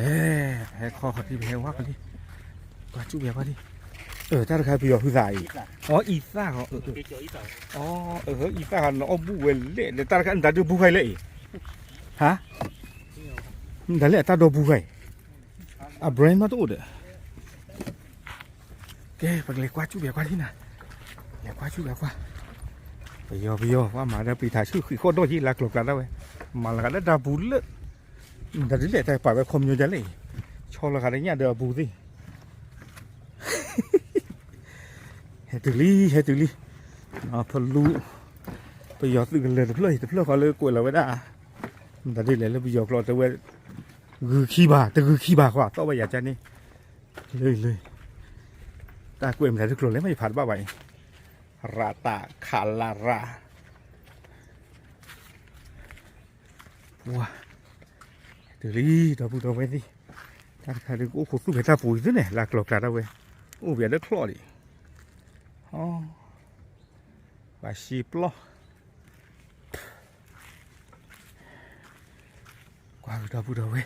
에, 에코 이 배와 걸 리. 와주 배와 리. 어, 따로 가 비어 후사 이. 어, 이 사. 어, 어, 어, 이사 한 어, 부웰 레. 내 따로 간 다들 부회 레. 하? 달레 따도 부 회. 아, 브레인 마도 오 데. 게, 빨리 와주 배와 리 나. 야, 와주 배 와. 비어 비어 와 마다 비타 슈 이거 너지 락록 가다 왜. 말가다 다 불 러. รโดที่รักหลบกันแล้วเว้ยมาแล้วกันได้ดาบูเลยแต่ที่เหลือแต่ปล่อยไปคมอยู่จะเลยชอบแล้วกันได้เนี่ยเดือบูสิเฮตุลีเฮตุลีอ่าพลูไตื่นเลยแต่เพลยแต่เพลยเขาเลยกลัวเราไม่ได้แต่ที่เหลือแล้วไปยอกรอแต่ว่าคือขี้บาแต่คือขี้บากว่าต้องไปอยากจะนี่เลยเลยตากล้วยมันแต่ทุกคนเลยไม่ผ่านบ้าไปราตาคาราว้าเดี๋ยวนี้เราพูดเอาไว้ดิถ้าใครดูโอ้โหสู้ไปตาปุ๋ยด้วยเนี่ยลากหลอกกันเอาไว้โอ้เบียดคลอดิอ๋อบาชีปลอกว่าเราพูดเอาไว้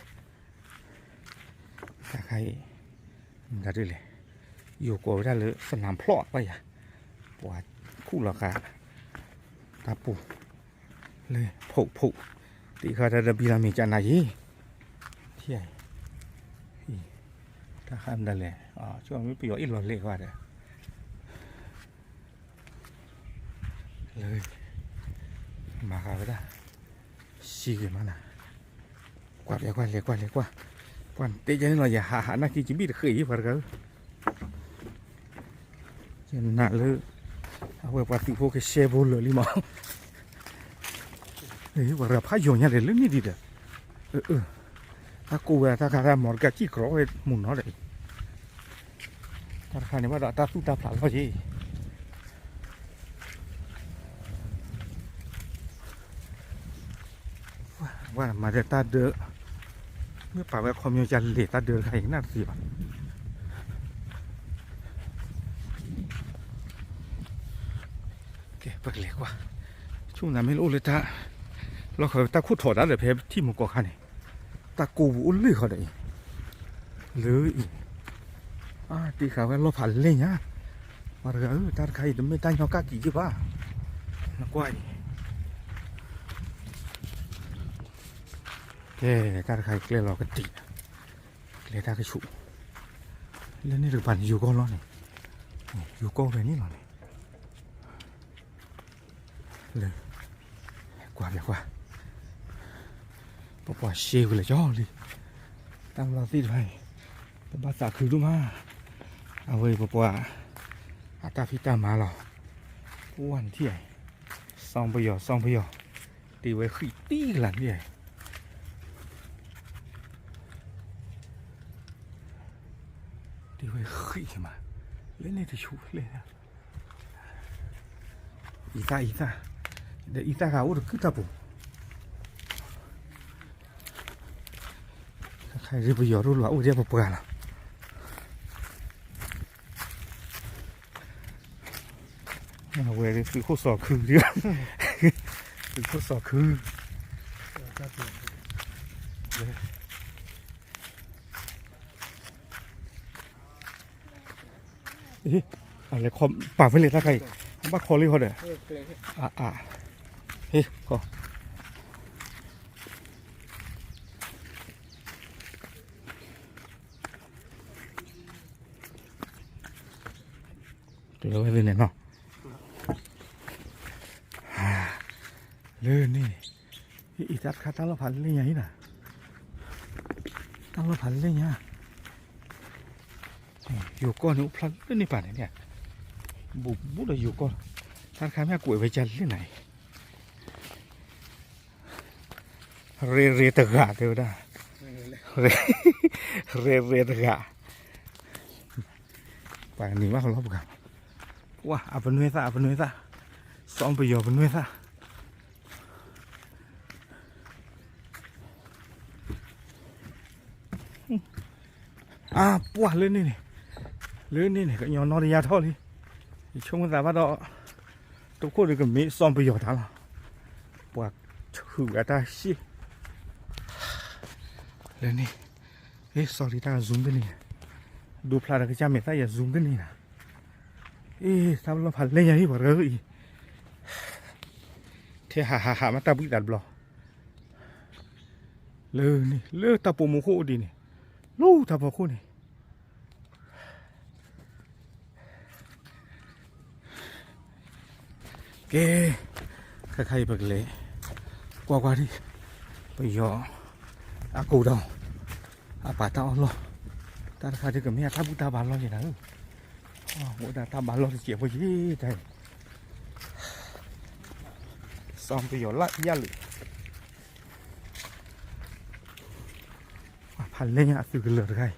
ถ้าใครได้ด้วยเลยอยู่กว่าได้เลยสนามพลอดไปอะปวดคู่หรอกค่ะตาปูเลยผุผุตีเขาจะบีรามีจานายี ที่ไหนอีถ้าข้ามได้เลยอ๋อช่วงนี้ปีว่าอีหลอดเล็กว่าเด้อเลยมาค่ะไปได้ซีกันมานะกวาดเล็กกว่าเล็กกว่าเล็กกว่าก่อนเตะยันหน่อยอย่าหาหานักกินจิบีตะเคยยี่ฝันกันยันหนักเล aku ta kara morga ki kro e mun hore tar khane ma ta tu ta phal hoje wa ma de ta de me pa wa khom yo jan le ta de khai na si ba ปเล็กว่าช่วงนั้นไม่รู้เลยตาเราเคยตาคู่ถอดแล้วเดี๋ยวเพที่มุกกอคันเนี่ย ตากูอุ้นลือเขาได้หรืออีอ่าตีขาว่าเราผ่านเลยนะว่าเรืออตาใครจะไม่ตั้งยอกากี่จีบ้านักว่าแกตาใครเกลียเรากติเกลียตากระชุแล้วนี่หรือปั่นอยู่ก้อนร้อนนี่อยู่ก้อนแบบนี้หรอเนี่ยเลยกว่าเดี๋ยวกว่า ปปเชวเลยจ้อเลยตามเราติดไปภาษาคือรู้มาเอาไว้ปปอาตาพิตามาหรอวันที่ไหนซองไปหยอซองไปหยอตีไว้ขี้ตีหลังที่ไหนตีไว้ขี้มาเล่นในที่ชูเล่นอีตาอีตาเดี๋ยวอีตาเขาอุดขึ้นตาปุ๊ ôi đeo bờ là mà về cái sự khô sò khư đi sự khô sò khư 이 à lại khó bảo với lại ta cái bắt khó đi thôi đấy เออเกรงอะอะเฮ้ยก็เดี๋ยวเราไปเล่นเนาะอ่าเล่นนี่อีจัดคาตั้งเราพันเล่นยังไงน่ะตั้งเราพันเล่นยังอยู่ก้อนนี่พลันเล่นนี่ป่านเนี่ยบุบบุบเลยอยู่ก้อนท่านค้าแม่กล้วยไปจันที่ไหนเรเรตะกะเดียวได้เรเรเรตะกะป่านนี้ว่าเขาลบกัน ว่าเอาเป็นเวซ่าเอาเป็นเวซ่าซ้อมไปอยู่เป็นเวซ่าอ่าปัวเล่นนี่นี่เล่นนี่นี่ก็ยอนนอนยาท่อเลย chung ra bắt đó tôi có được cái mỹ xong bây giờ thằng nào và thử cái ta xí lên đi เฮ้ย sorry ตา zoom ไปนี่ดูพลาดก็จะ ไม่ตายอย่า zoom ไปนี่นะเอ๊ะทำเราผ่านเล่นยังที่บอกเลยเทหาหาหามาตาบุกดัดบลอเลยนี่เลือตาปูมุโคดีนี่ลูกตาปูโคนี่เก๋ใครๆบักเละกว่ากว่าที่ไปยออากูดอง apa tao lo ta khai được cái ta bút ta bán lo gì 오늘 다 말로서 예보지 다 썸도 열라 이알리 아 발레냐 쓰글러 가이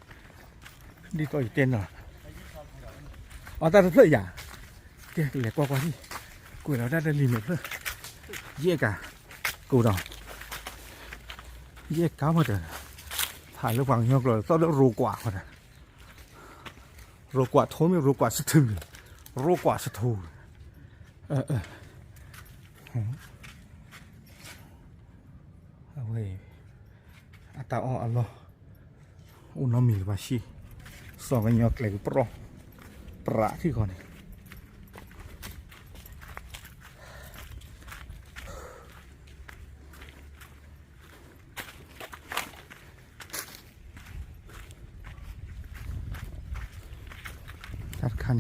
đi coi tên rồi ở ờ, ta rất à kia lẻ qua qua đi. Củi nó ra đây liền nữa. Dễ cả. Cụ đỏ. Dễ cá mà trời. Thải nó bằng nhau rồi tao đã rù quả rồi รียกรูกว่าคนนะรูกว่าโทไม่รูกว่าสะทือรูกว่าสะทูเออเออเอาเว้ยอาตาอ้ออัลลอฮ์อุนอมิลบาชีสองกันยกเลยปรอประที่ก่อนนี่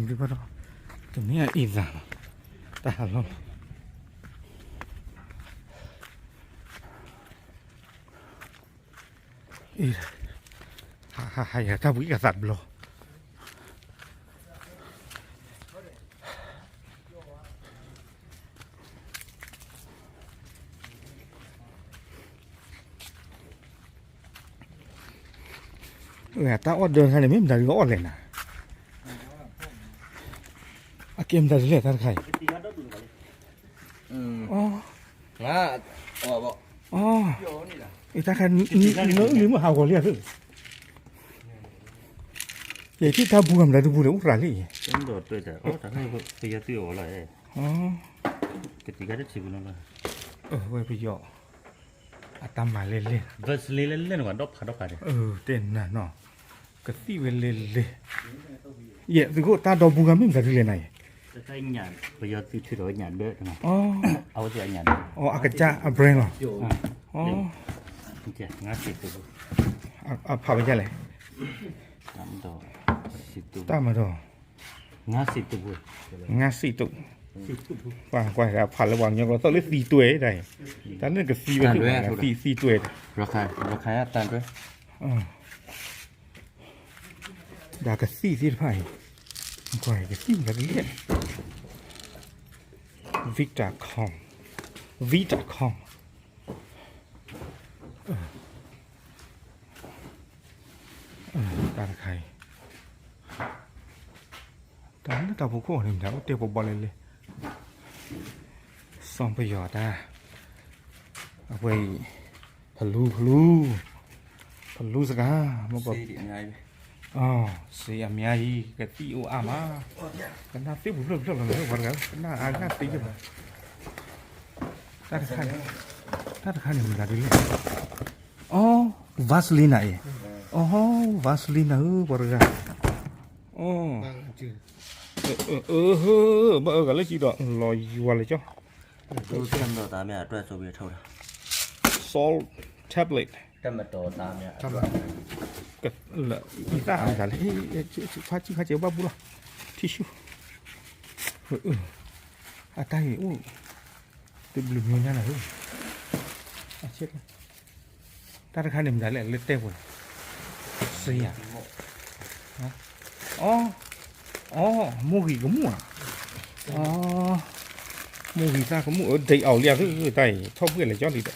일부러 좀 해야 이상 따로 이래 하하하 야 가부기가 쌉로 người ta order hay là mấy mình đã order này เกมแต่เรียกท่านใครอ๋อมาอ๋อบอกอ๋อไอ้ท่านใครนี่เนื้อหรือมาหาคนเรียกคือใหญ่ที่ท่าบุมอะไรทุบุญอุกราลี่เอ็นโดดด้วยแต่โอ้แต่ให้พยาตีโออะไรอ๋อกติกาได้ชิบุนอะไรเออไว้พี่ยออาตามมาเล่นเล่นเวสเล่นเล่นวันดอกผาดอกผาเนี่ยเออเต้นนะเนาะกติเวเล่เล่นเยอะถึโก็ตาดอกบุญกันไม่มือนกันเลยไหน Saya ingat, beliau itu sudah ingat dia tengah. Oh. Awak dia ingat. Oh, akaja abren lah. Oh. Okey, ngasih tu. Apa aja leh? Tam tu. Situ. Tam tu. Ngasih tu bu. Ngasih tu. ว่าว่าครับผ่านระหว่างยังเราต้องเลือกสี่ตัวได้แต่เรื่องกับสี่ก็คือสี่สี่ตัวราคาราคาตันด้วยดากับสี่สี่ไผ่ก่อยกับสี่กับเลี้ย Vitacom Vitacom ตาใครตาหน้าตาผมก็หนึ่งแถวเตียวผมบอลเลยเลยซองประโยอดอะเอาไปพลูพลูพลูสักฮะมาบอก ซีดีไง อ๋อเสียมีอะไรกับตีอูอามากันน่าตีบุเรื่องเรื่องอะไรวันกันกันน่าอ่านน่าตีกันตาตะขันตาตะขันนี่มันอะไรเลยอ๋อวาสลีน่ะเอ๋อ๋อวาสลีน่ะเออบอ tomato tamia cái là cái ta ăn cái này phát chỉ phát chỉ bao bù là tissue. À tay này u từ bự nhiều này à chết ta ra khai niệm giải lại lên tê rồi xì à? Ô ô mua gì cũng mua à? Mua gì ta cũng mua. Đầy ảo liền cái tay thóc cái này cho thì đấy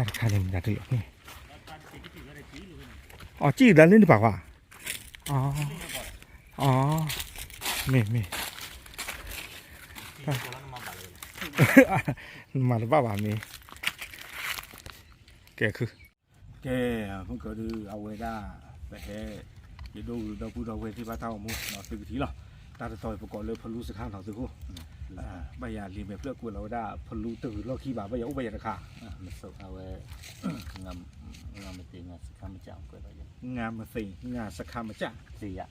ok ờ ta khai cái tí là lupra cái tí là lupra cái con ừ ta khai niệm thật rồi nè อ๋อจี้ดันเล่นดีป่าวะอ๋ออ๋อเมเมมาหรือเปล่าวะเมแกคือแกเพิ่งเกิดเอาไว้ได้ไปแค่ยดูดอกพูดอกเวที่บ้านเท่ามุเนาะตึกทีหรอตาตะตอยประกอบเลยพลุสข้างเราตึกหู บายาลีเมเพื่อกูเราได้พลูตื่นเราขี้บาบายาอุบายาราคามันสุกเอาไว้งามงามมาสิงาสักคำมาจ้ากูเรางามมาสิงาสักคำมาจ้าสิยะ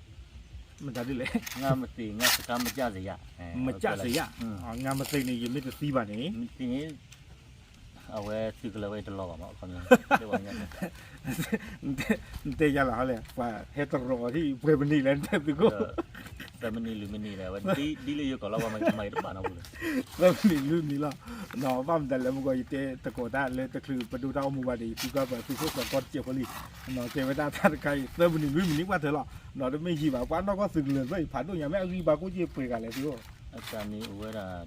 มันจะได้เลยงามมาสิงาสักคำมาจ้าสิยะมาจ้าสิยะอ๋องามมาสินี่ยังไม่จะสีบานี่ทีนี้เอาไว้ซื้อกระไว้ตลอดมาคนนึงเดี๋ยววันนี้เตยาละเลยว่าเฮตโรที่เพื่อนนี่แล้วแต่กู Ramani Lumini lah. Di di le yo kalau mama cuma itu mana boleh. Ramani Lumini lah. No, mam dah lama gua itu tak kau dah le tak kru pada dah kamu bade itu kau bade itu kau kau cium kali. No, cewek dah tak kai. Ramani Lumini kau dah lah. No, tu mesti bawa kau nak kau segala tu. Padu yang macam ni bawa kau je pergi kalau tu. Akan ni uara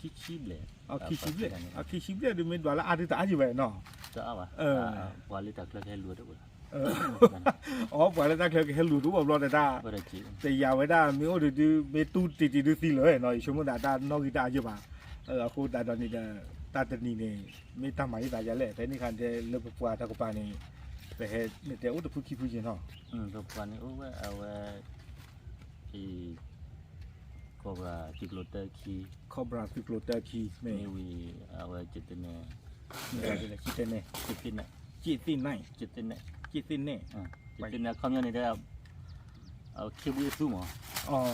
kishible. Ah kishible. Ah kishible tu mesti dua lah. Ada tak aja baik no. Tak apa. Eh, kuali tak lagi luar tu. อ๋อปล่อยแล้วตาเคยให้หลุดรู้บ่รอดตาแต่อย่าไว้ตามีโอดิดิเมตุติติดิสิเลยเนาะชมตาตานอกีตาอยู่ป่ะเออโคตาตอนนี้ตาตะนี่นี่เมตามาอีตาจะแหละแต่นี่คันเดลบปัวตะกปานี่แต่เฮ็ดแต่โอตะพุคิพุจินเนาะอืมตะปานี่โอเวเอาเวอีคอบราจิกโลเตอร์คีคอบราจิกโลเตอร์คีเมวีเอาเวจิตเนเมจิตเนจิตเนจิตเนจิตเน 찌찐 네. 어. 찌찐 내가 가면 내가 어 키부에 숨 어. 어.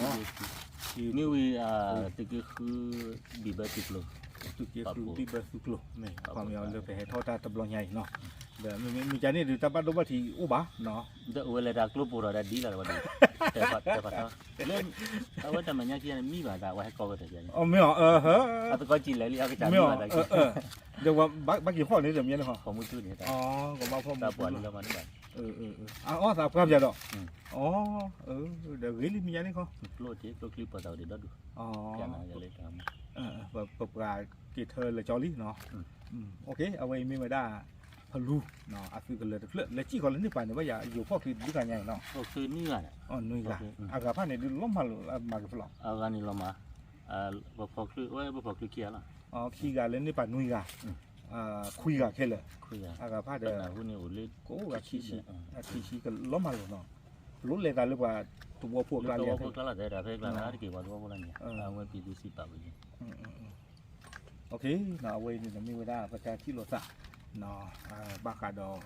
미위 아 되게 그 비바 디플 로. 되게 그 비바 디플 로. 네. 가면 이제 배에 토다 더블로 냐이 너. dah mencari di tempat rumah diubah no udah oleh dak klub pura ada di lah wadah dapat dapat tahu belum tahu namanya kian mi bah dah wah kau kata kian oh mi oh eh eh atau kau cilai lihat kita mi bah dah eh เดี๋ยวว่าบักบักกี่ข้อนี่เดี๋ยวมีนะฮะของมือชื่อนี่อ๋อของบ้าพ่อมือตาปวดแล้วมันแบบเออเอออ๋อสาบครับยาดอกอ๋อเออเดี๋ยวกินมีอะไรนี่เขาโลดที่โลดคลิปเปิดเอาเดี๋ยวดูอ๋อแค่นั้นอย่าเลยตามเออแบบปลากี่เทอร์เลยจอรี่เนาะโอเคเอาไว้ม่มาได้ พะลูเนาะอาฟิกเลยเพื่อแล้วจี้ก็เลยนี่ไปเนี่ยว่าอย่าอยู่พวกคือดูกันใหญ่เนาะก็คือนี่อ่ะอ๋อนี่ล่ะอากาพันเนี่ยล้มมามากับเราอากานี่ล้มมาเอ่อบ่พอคือว่าบ่พอคือเกียร์ล่ะอ๋อขี้กาเลยนี่ไปนุ่ยกาอ่าคุยกาแค่เลยคุยกาอากาพันเด้อหุ่นนี่โหเลยกูก็ขี้ชิอ่ะขี้ชิก็ล้มมาเลยเนาะรู้เลยตาเลยว่าตัวพวกลาเนี่ยตัวพวกลาเนี่ยดาเฟกลานะที่เกี่ยวกับตัวพวกลาเนี่ยอ่าเว้ยปีดูสิตาไปโอเคนะเว้ยนี่มีเวลาประกาศที่โลซะ နော်ဘာခါတော့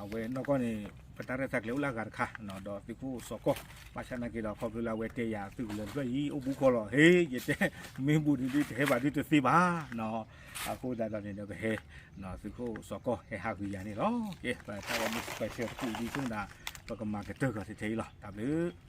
အဝဲနော်ကနေပတာရက်ဆက်လေလာကခါနော်တော့ဒီကူစကောပါချနာကီတော့ခေါပလူလာဝဲတေးရသူ့လည်းတွေ့ရီအဘူးခေါ်တော့ဟေးရတဲ့မင်းဘူးဒီဒီတဲပါဒီတစီပါနော်အခုဒါတော့နေတော့ဟဲနော်သူကိုစကောဟဲဟာကူရနေတော့ကဲပါတော့မစ်စပယ်ရှယ်ကူဒီကနာပကမာကတေကစီသေးလားတဘလူး